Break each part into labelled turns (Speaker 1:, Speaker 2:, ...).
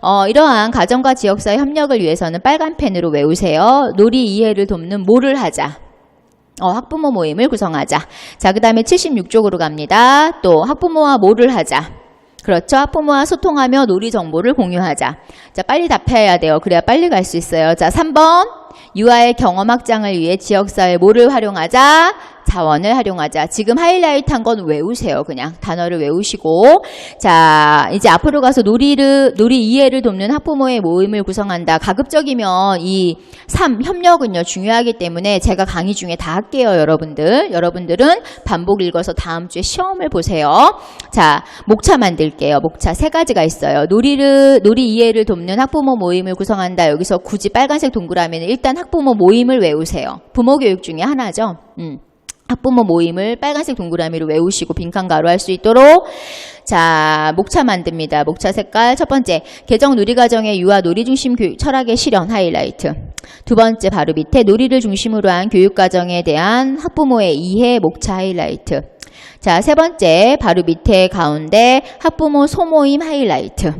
Speaker 1: 어, 이러한 가정과 지역사회 협력을 위해서는 빨간 펜으로 외우세요. 놀이 이해를 돕는 뭐를 하자. 어, 학부모 모임을 구성하자. 자, 그 다음에 76쪽으로 갑니다. 또 학부모와 뭐를 하자. 그렇죠. 학부모와 소통하며 놀이 정보를 공유하자. 자, 빨리 답해야 돼요. 그래야 빨리 갈 수 있어요. 자, 3번. 유아의 경험 확장을 위해 지역사회 뭐를 활용하자? 자원을 활용하자. 지금 하이라이트 한 건 외우세요. 그냥 단어를 외우시고. 자, 이제 앞으로 가서 놀이를, 놀이 이해를 돕는 학부모의 모임을 구성한다. 가급적이면 이 3, 협력은요, 중요하기 때문에 제가 강의 중에 다 할게요, 여러분들. 여러분들은 반복 읽어서 다음 주에 시험을 보세요. 자, 목차 만들게요. 목차 세 가지가 있어요. 놀이를, 놀이 이해를 돕는 학부모 모임을 구성한다. 여기서 굳이 빨간색 동그라미는 일단 학부모 모임을 외우세요. 부모 교육 중에 하나죠. 음. 학부모 모임을 빨간색 동그라미로 외우시고 빈칸 가로 할 수 있도록. 자 목차 만듭니다. 목차 색깔. 첫 번째 개정 누리과정의 유아 놀이 중심 교육 철학의 실현 하이라이트. 두 번째 바로 밑에 놀이를 중심으로 한 교육과정에 대한 학부모의 이해 목차 하이라이트. 자 세 번째 바로 밑에 가운데 학부모 소모임 하이라이트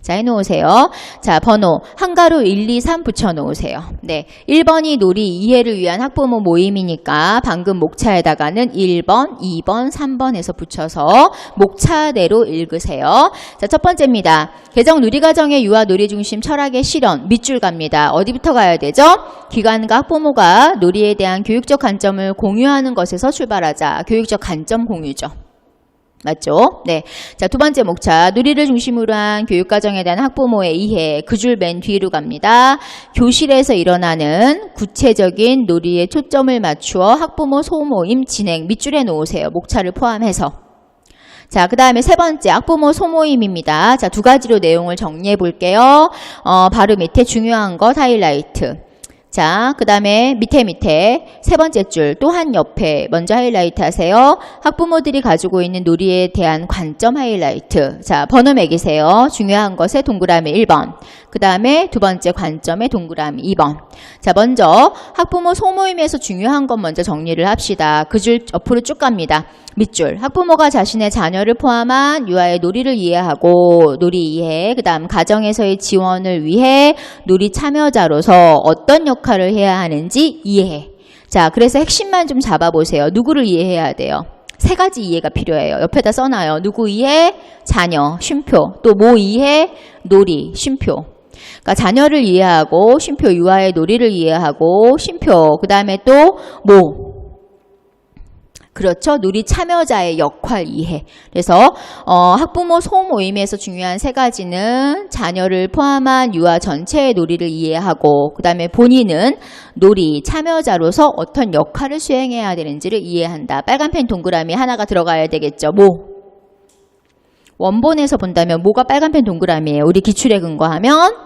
Speaker 1: 자, 해놓으세요. 자, 번호. 한가로 1, 2, 3 붙여놓으세요. 네. 1번이 놀이 이해를 위한 학부모 모임이니까 방금 목차에다가는 1번, 2번, 3번 해서 붙여서 목차대로 읽으세요. 자, 첫 번째입니다. 개정 누리과정의 유아 놀이 중심 철학의 실현. 밑줄 갑니다. 어디부터 가야 되죠? 기관과 학부모가 놀이에 대한 교육적 관점을 공유하는 것에서 출발하자. 교육적 관점 공유죠. 맞죠? 네. 자, 두 번째 목차. 누리를 중심으로 한 교육과정에 대한 학부모의 이해. 그 줄 맨 뒤로 갑니다. 교실에서 일어나는 구체적인 놀이에 초점을 맞추어 학부모 소모임 진행. 밑줄에 놓으세요. 목차를 포함해서. 자, 그 다음에 세 번째, 학부모 소모임입니다. 자, 두 가지로 내용을 정리해 볼게요. 어, 바로 밑에 중요한 것 하이라이트. 자, 그 다음에 밑에 밑에 세 번째 줄 또한 옆에 먼저 하이라이트 하세요. 학부모들이 가지고 있는 놀이에 대한 관점 하이라이트. 자, 번호 매기세요. 중요한 것에 동그라미 1번. 그 다음에 두 번째 관점에 동그라미 2번. 자, 먼저 학부모 소모임에서 중요한 것 먼저 정리를 합시다. 그 줄 옆으로 쭉 갑니다. 밑줄. 학부모가 자신의 자녀를 포함한 유아의 놀이를 이해하고 놀이 이해, 그 다음 가정에서의 지원을 위해 놀이 참여자로서 어떤 역할을 해야 하는지 이해해. 자, 그래서 핵심만 좀 잡아보세요. 누구를 이해해야 돼요? 세 가지 이해가 필요해요. 옆에다 써놔요. 누구 이해? 자녀, 쉼표. 또 뭐 이해? 놀이, 쉼표. 그러니까 자녀를 이해하고 쉼표 유아의 놀이를 이해하고 쉼표 그 다음에 또 뭐 그렇죠. 놀이 참여자의 역할 이해. 그래서 어, 학부모 소모임에서 중요한 세 가지는 자녀를 포함한 유아 전체의 놀이를 이해하고 그다음에 본인은 놀이 참여자로서 어떤 역할을 수행해야 되는지를 이해한다. 빨간 펜 동그라미 하나가 들어가야 되겠죠. 뭐 원본에서 본다면 뭐가 빨간 펜 동그라미예요. 우리 기출에 근거하면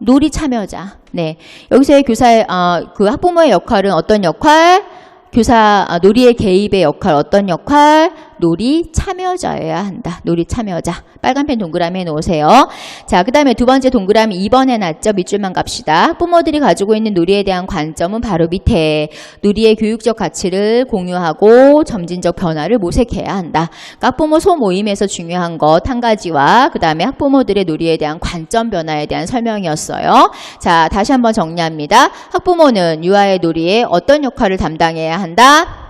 Speaker 1: 놀이 참여자. 네. 여기서의 교사의 어, 그 학부모의 역할은 어떤 역할? 교사 아, 놀이의 개입의 역할 어떤 역할? 놀이 참여자여야 한다. 놀이 참여자. 빨간 펜 동그라미 해놓으세요. 자, 그 다음에 두 번째 동그라미 2번 해놨죠. 밑줄만 갑시다. 학부모들이 가지고 있는 놀이에 대한 관점은 바로 밑에 놀이의 교육적 가치를 공유하고 점진적 변화를 모색해야 한다. 그러니까 학부모 소모임에서 중요한 것 한 가지와 그 다음에 학부모들의 놀이에 대한 관점 변화에 대한 설명이었어요. 자, 다시 한번 정리합니다. 학부모는 유아의 놀이에 어떤 역할을 담당해야 한다?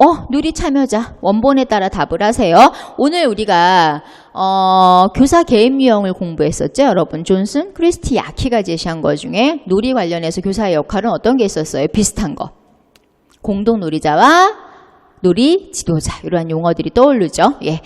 Speaker 1: 어, 누리 참여자. 원본에 따라 답을 하세요. 오늘 우리가, 어, 교사 개입 유형을 공부했었죠, 여러분. 존슨, 크리스티 야키가 제시한 것 중에 놀이 관련해서 교사의 역할은 어떤 게 있었어요? 비슷한 거. 공동 놀이자와 놀이 지도자. 이러한 용어들이 떠오르죠. 예.